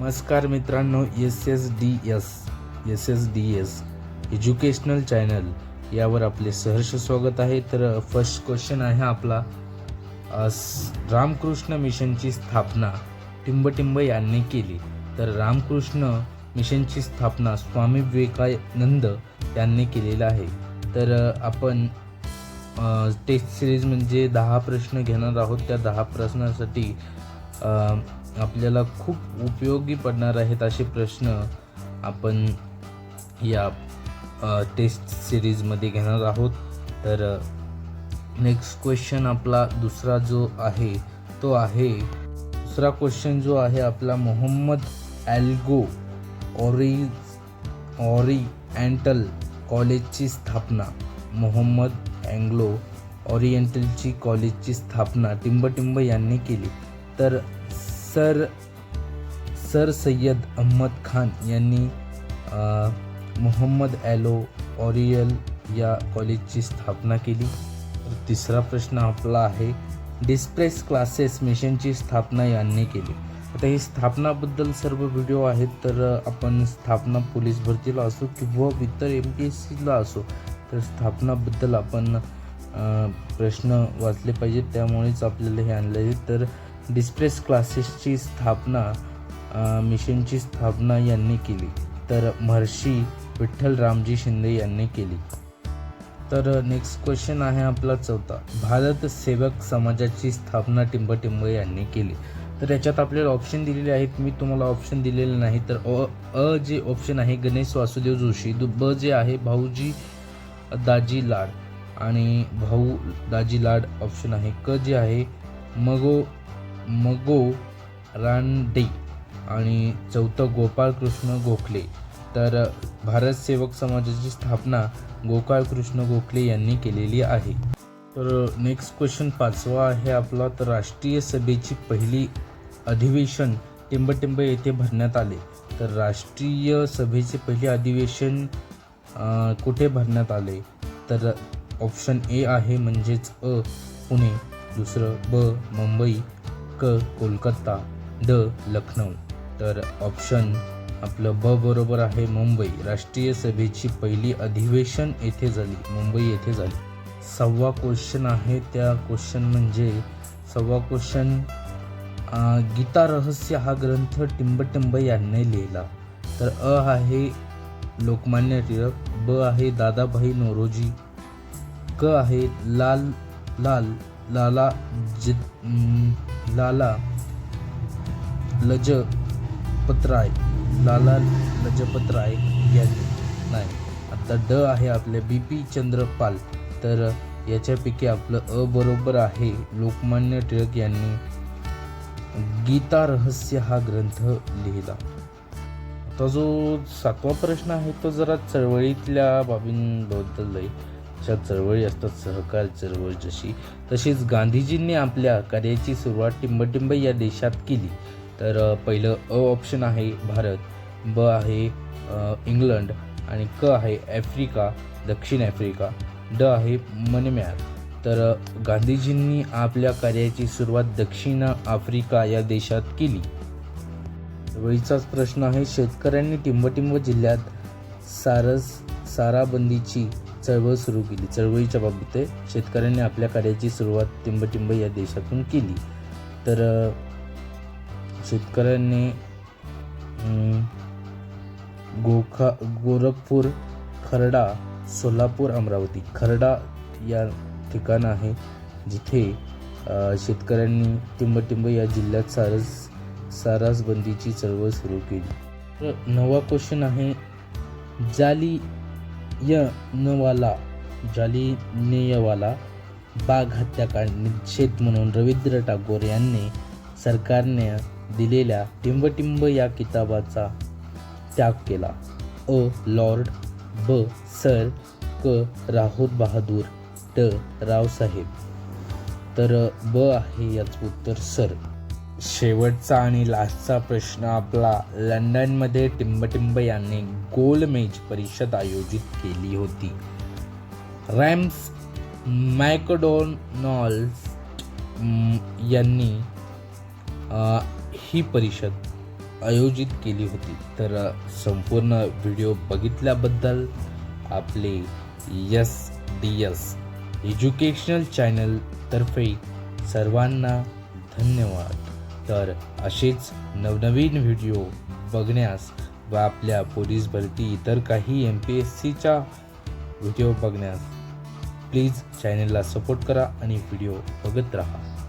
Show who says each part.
Speaker 1: नमस्कार मित्रांनो S S D S S S D S educational channel यावर आपले सहर्ष स्वागत आहे. तर फर्स्ट क्वेश्चन आहे आपला. रामकृष्ण मिशनची स्थापना टिंबटिंब यांनी केली. तर रामकृष्ण मिशनची स्थापना स्वामी विवेकानंद यांनी केलेलं आहे. तर आपण टेस्ट सिरीज म्हणजे दहा प्रश्न घेणार आहोत. त्या दहा प्रश्नासाठी आपल्याला खूप उपयोगी पडणार आहेत असे प्रश्न आपण या टेस्ट सिरीजमध्ये घेणार आहोत. तर नेक्स्ट क्वेश्चन आपला दुसरा जो आहे तो आहे दुसरा क्वेश्चन जो आहे आपला मोहम्मद ॲल्गो ऑरी ऑरिएंटल कॉलेजची स्थापना मोहम्मद अँग्लो ऑरिएंटलची कॉलेजची स्थापना टिंबटिंब यांनी केली. तर सर सर सय्यद अहमद खान यांनी मोहम्मद ॲलो ऑरियल या कॉलेजची स्थापना केली. तर तिसरा प्रश्न आपला आहे डिस्प्रेस क्लासेस मिशनची स्थापना यांनी केली. आता ही स्थापनाबद्दल सर्व व्हिडिओ आहेत तर आपण स्थापना पोलीस भरतीला असो किंवा इतर एम पी एस सीला असो तर स्थापनाबद्दल आपण प्रश्न वाचले पाहिजेत. त्यामुळेच आपल्याला हे आणले आहे. तर डिस्प्रेस क्लासेसची स्थापना मिशनची स्थापना यांनी केली. तर महर्षी विठ्ठल रामजी शिंदे यांनी केली. तर नेक्स्ट क्वेश्चन आहे आपला चौथा. भारत सेवक समाजाची स्थापना टिंबटिंब यांनी केली. तर याच्यात आपल्याला ऑप्शन दिलेले आहेत. मी तुम्हाला ऑप्शन दिलेले नाही तर अ अ जे ऑप्शन आहे गणेश वासुदेव जोशी दु- ब जे आहे भाऊजी दाजी लाड आणि भाऊ दाजी लाड ऑप्शन आहे. क जे आहे मगो मगो रानडे आणि चौथं गोपाळकृष्ण गोखले. तर भारत सेवक समाजाची स्थापना गोपाळकृष्ण गोखले यांनी केलेली आहे. तर नेक्स्ट क्वेश्चन पाचवा आहे आपला. तर राष्ट्रीय सभेची पहिली अधिवेशन टिंबटिंब येथे भरण्यात आले. तर राष्ट्रीय सभेचे पहिले अधिवेशन कुठे भरण्यात आले? तर ऑप्शन ए आहे म्हणजेच अ पुणे. दुसरं ब मुंबई. क कोलकाता ड लखनौ. तर ऑप्शन आपलं ब बरोबर आहे मुंबई. राष्ट्रीय सभेची पहिली अधिवेशन येथे झाली. मुंबई येथे झाली. सव्वा क्वेश्चन आहे. त्या क्वेश्चन म्हणजे सव्वा क्वेश्चन गीता रहस्य हा ग्रंथ टिंबटिंब यांनी लिहिला. तर अ आहे लोकमान्य टिळक ब आहे दादाभाई नोरोजी क आहे लाल लाल लाला जित लाला लजपतराय लाला लजपतराय यांनी. नाही आता ड आहे आपले बी पी चंद्रपाल. तर याच्यापैकी आपलं अ बरोबर आहे लोकमान्य टिळक यांनी गीता रहस्य हा ग्रंथ लिहिला. आता जो सातवा प्रश्न आहे तो जरा चळवळीतल्या बाबींबद्दल आहे. अशा चळवळी असतात सहकार चळवळ जशी. तशीच गांधीजींनी आपल्या कार्याची सुरुवात टिंबटिंब या देशात केली. तर पहिलं अ ऑप्शन आहे भारत ब आहे इंग्लंड आणि क आहे ॲफ्रिका दक्षिण आफ्रिका ड आहे मनम्यार तर गांधीजींनी आपल्या कार्याची सुरुवात दक्षिण आफ्रिका या देशात केली. वळीचाच प्रश्न आहे शेतकऱ्यांनी टिंबटिंब जिल्ह्यात सारस साराबंदीची चळवळ सुरू केली चळवळीच्या बाबतीत आहे. शेतकऱ्यांनी आपल्या कार्याची सुरुवात टिंबटिंब या देशातून केली तर शेतकऱ्यांनी गोखा गोरखपूर खरडा सोलापूर अमरावती खरडा या ठिकाण आहे जिथे शेतकऱ्यांनी टिंबटिंब या जिल्ह्यात सारस सारसबंदीची चळवळ सुरू केली तर नवा क्वेश्चन आहे जाली य नवाला जाली नेयवाला बाग हत्याकांड निषेध म्हणून रवींद्र टागोर यांनी सरकारने दिलेल्या टिंबटिंब या किताबाचा त्याग केला. अ लॉर्ड ब सर क राहुल बहादूर ट रावसाहेब. तर ब आहे याचं उत्तर सर. शेवटचा आणि लास्टचा प्रश्न आपला. लंडनमध्ये टिंबटिंब यांनी गोलमेज परिषद आयोजित केली होती. रॅम्स मॅकडोनॉल्ड यांनी ही परिषद आयोजित केली होती. तर संपूर्ण व्हिडिओ बघितल्याबद्दल आपले यस डी एस एज्युकेशनल चॅनलतर्फे सर्वांना धन्यवाद. तर असेच नवनवीन व्हिडिओ बघण्यास व आपल्या पोलीस भरती इतर काही एम पी एस सीच्या व्हिडिओ बघण्यास प्लीज चॅनलला सपोर्ट करा आणि व्हिडिओ बघत राहा.